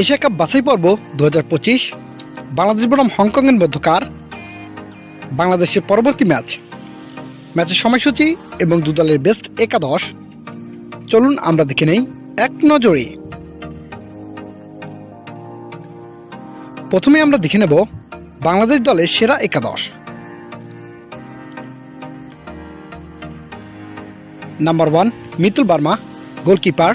Asia cup বাছাই পর্ব দু হাজার পঁচিশ, বাংলাদেশ বনাম হংকংয়ের মধ্যকার বাংলাদেশের পরবর্তী ম্যাচ। ম্যাচের সময়সূচি এবং দু দলের বেস্ট একাদশ। চলুন আমরা দেখে নেই এক নজরে। প্রথমে আমরা দেখে নেব বাংলাদেশ দলের সেরা একাদশ। Number one, Mitul Barma, goalkeeper.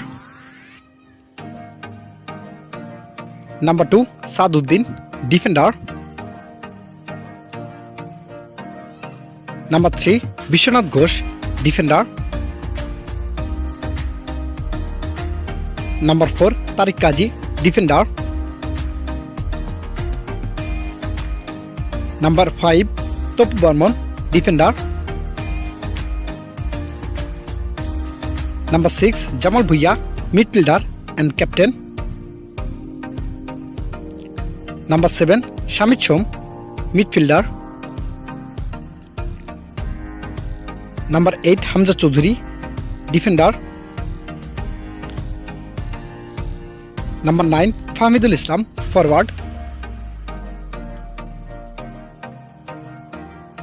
Number two Saaduddin defender number three Biswanath Ghosh defender number four Tariq Kazi defender number five Tapu Barman defender number six Jamal Bhuiyan midfielder and captain number seven, Shamit Shome, midfielder. Number eight, Hamza Chowdhury, defender. Number nine, Fahmidul Islam, forward.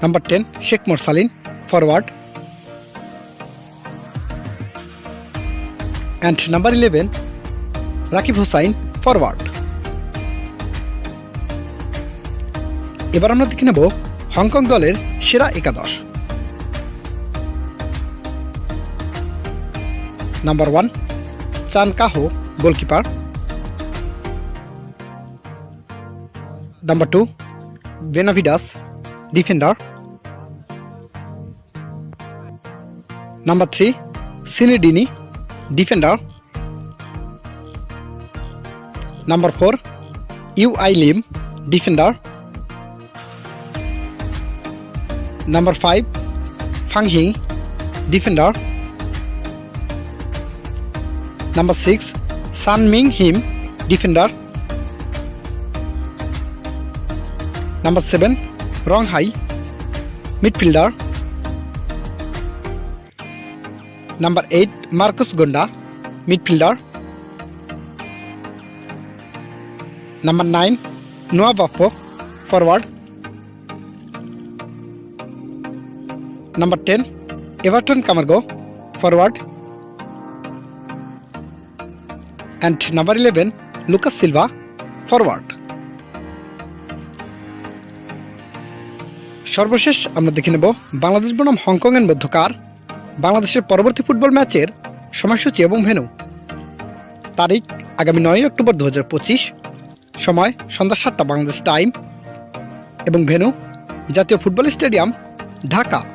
Number ten, Sheikh Morsalin, forward. And number eleven, Rakib Hossain, forward. এবার আমরা দেখে নেব Hong Kong দলের সেরা একাদশ। Number one, Chan Kaho, goalkeeper. Number two, Benavides, defender. Number three, Sinedini, defender. Number four, Yu I Lim, defender. Number five Funghi defender number six Sun Ming Him defender number seven Rong Hai midfielder number eight Marcus Gonda midfielder number nine Noah Bappo forward number ten Everton Camargo forward and number eleven Lucas Silva forward সর্বশেষ আমরা দেখে নেব বাংলাদেশ বনাম হংকংয়ের মধ্যকার বাংলাদেশের পরবর্তী football ম্যাচের সময়সূচি এবং ভেনু তারিখ আগামী নয় অক্টোবর দু হাজার পঁচিশ, সময় সন্ধ্যা সাতটা বাংলাদেশ টাইম এবং ভেন্যু, জাতীয় ফুটবল স্টেডিয়াম, ঢাকা।